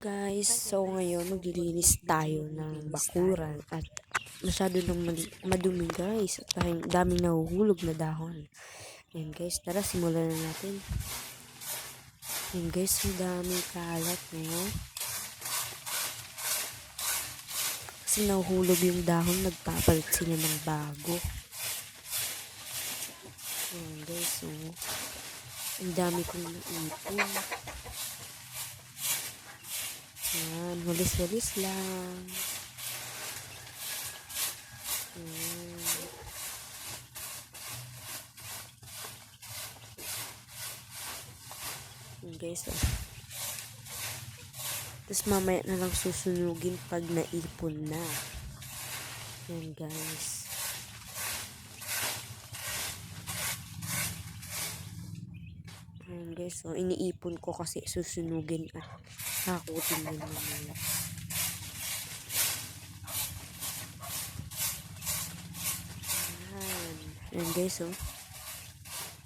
Guys, so ngayon maglilinis tayo ng bakuran at masyado nang madumi guys at dahil daming nahuhulog na dahon. Yan guys, tara simulan na natin. Yan guys, ang daming kalat no. Kasi nahuhulog yung dahon, nagpapalit sila ng bago. Yan guys, so ang dami kong naipon. Yan, walis-walis lang. Yan guys, oh. Tapos mamaya na lang susunugin pag naipon na. Yan guys. Yan guys, so iniipon ko kasi susunugin at hakutin yun mamaya. Yan. Yan guys, oh.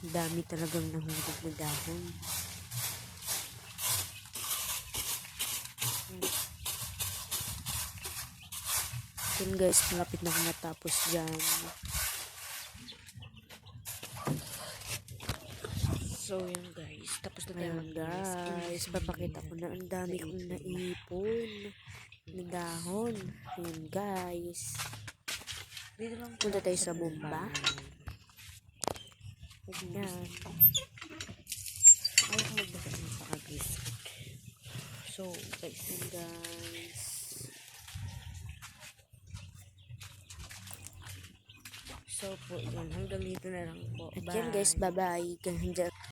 Ang dami talagang nahulog na dahon. Yan guys, malapit na matapos dyan. So, yun guys. Tapos na tayo guys, papakita ko na ang dami kong naipon na dahon. Ayan guys. Dito lang Punta tayo sa bomba. Ayan. Ayaw ko magbasa ng pakagis. So, guys. Ayan guys. So po, yun. Hanggang dito na lang po. At yan guys, bye-bye. Hanggang